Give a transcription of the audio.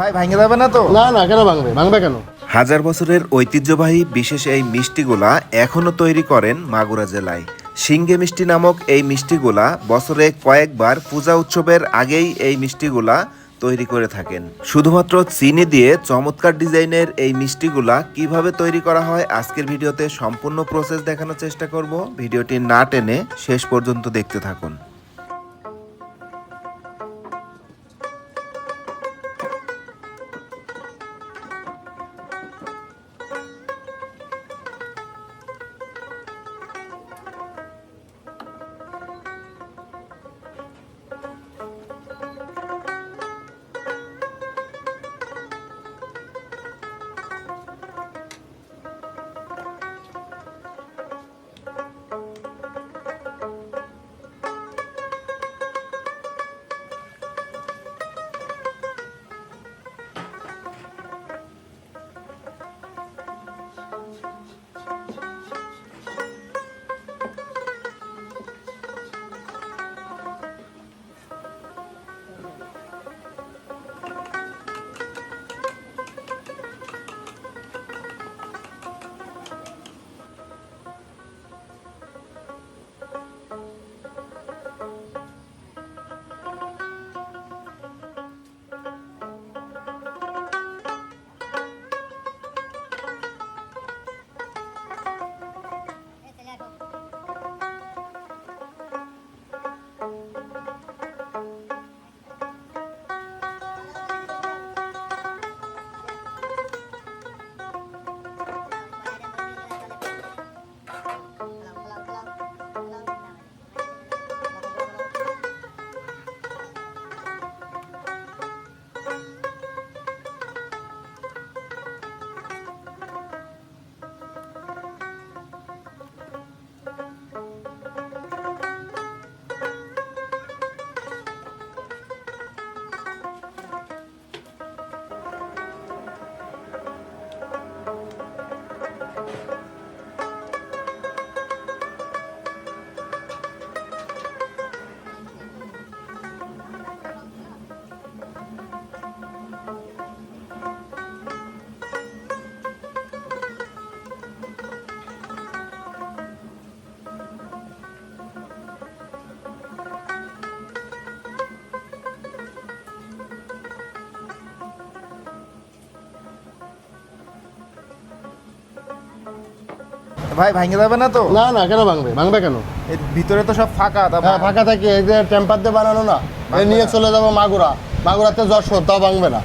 ভাই ভাঙে যাবে না তো? না না কেন ভাঙবে? ভাঙবে কেন? হাজার বছরের ঐতিহ্যবাহী বিশেষ এই মিষ্টিগুলা এখনও তৈরি করেন মাগুরা জেলায়। সিঙ্গে মিষ্টি নামক এই মিষ্টিগুলা বছরে কয়েকবার পূজা উৎসবের আগেই এই মিষ্টিগুলা তৈরি করে থাকেন। শুধুমাত্র চিনি দিয়ে চমৎকার ডিজাইনের এই মিষ্টিগুলা কীভাবে তৈরি করা হয় আজকের ভিডিওতে সম্পূর্ণ প্রসেস দেখানোর চেষ্টা করব। ভিডিওটি না টেনে শেষ পর্যন্ত দেখতে থাকুন। ভাই ভাঙে যাবে না তো? না না কেন ভাঙবে? ভাঙবে কেন? এর ভিতরে তো সব ফাঁকা হ্যাঁ ফাঁকা থাকে। এই যে টেম্পার দিয়ে বানানো না নিয়ে চলে যাব মাগুরা। মাগুরাতে যশোর তাও ভাঙবে না।